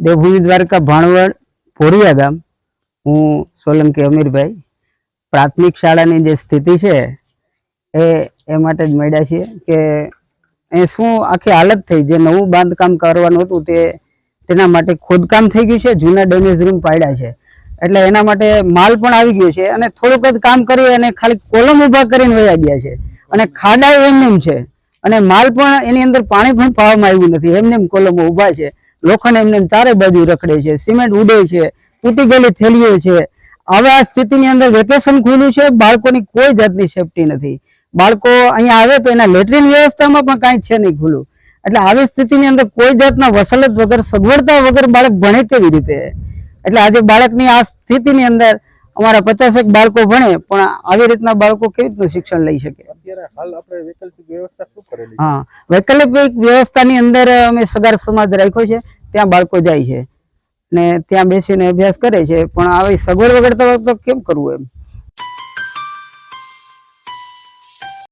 દેવભૂમિ દ્વારકા ભાણવડ ભોરિયા ગામ. હું સોલંકી અમીરભાઈ. પ્રાથમિક શાળાની જે સ્થિતિ છે, એ એ માટે જ મળ્યા છીએ કે એ શું આખી હાલત થઈ? જે નવું બાંધકામ કરવાનું હતું તે, તેના માટે ખોદકામ થઈ ગયું છે, જૂના ડેમેજ રૂમ પાડ્યા છે. એટલે એના માટે માલ પણ આવી ગયો છે અને થોડુંક જ કામ કરી અને ખાલી કોલમ ઊભા કરીને વયા ગયા છે. અને ખાડા એમ એમ છે. અને માલ પણ એની અંદર પાણી પણ પાવામાં આવ્યું નથી. એમને એમ કોલમો ઊભા છે. લોખંડ એમને ચારે બાજુ રખડે છે, સિમેન્ટ ઉડે છે, તૂટી ગયેલી થેલીઓ છે. હવે આ સ્થિતિની અંદર વેકેશન ખુલ્યું છે, બાળકોની કોઈ જાતની સેફટી નથી. બાળકો અહીંયા આવે તો એના લેટ્રિન વ્યવસ્થામાં પણ કાંઈ છે નહીં ખુલ્લું. એટલે આવી સ્થિતિની અંદર કોઈ જાતના વસલત વગર સગવડતા વગર બાળક ભણે કેવી રીતે? એટલે આજે બાળકની આ સ્થિતિની અંદર અમારા પચાસેક બાળકો ભણે પણ આવી રીતના બાળકો કેવી રીતનું શિક્ષણ લઈ શકે? હા વૈકલ્પિક વ્યવસ્થાની અંદર અમે સગાર સમાજ રાખ્યો છે ત્યાં બાળકો જાય છે. ને ત્યાં બેસીને અભ્યાસ કરે છે પણ આવી સગવડ વગર તો કેમ કરવું એમ?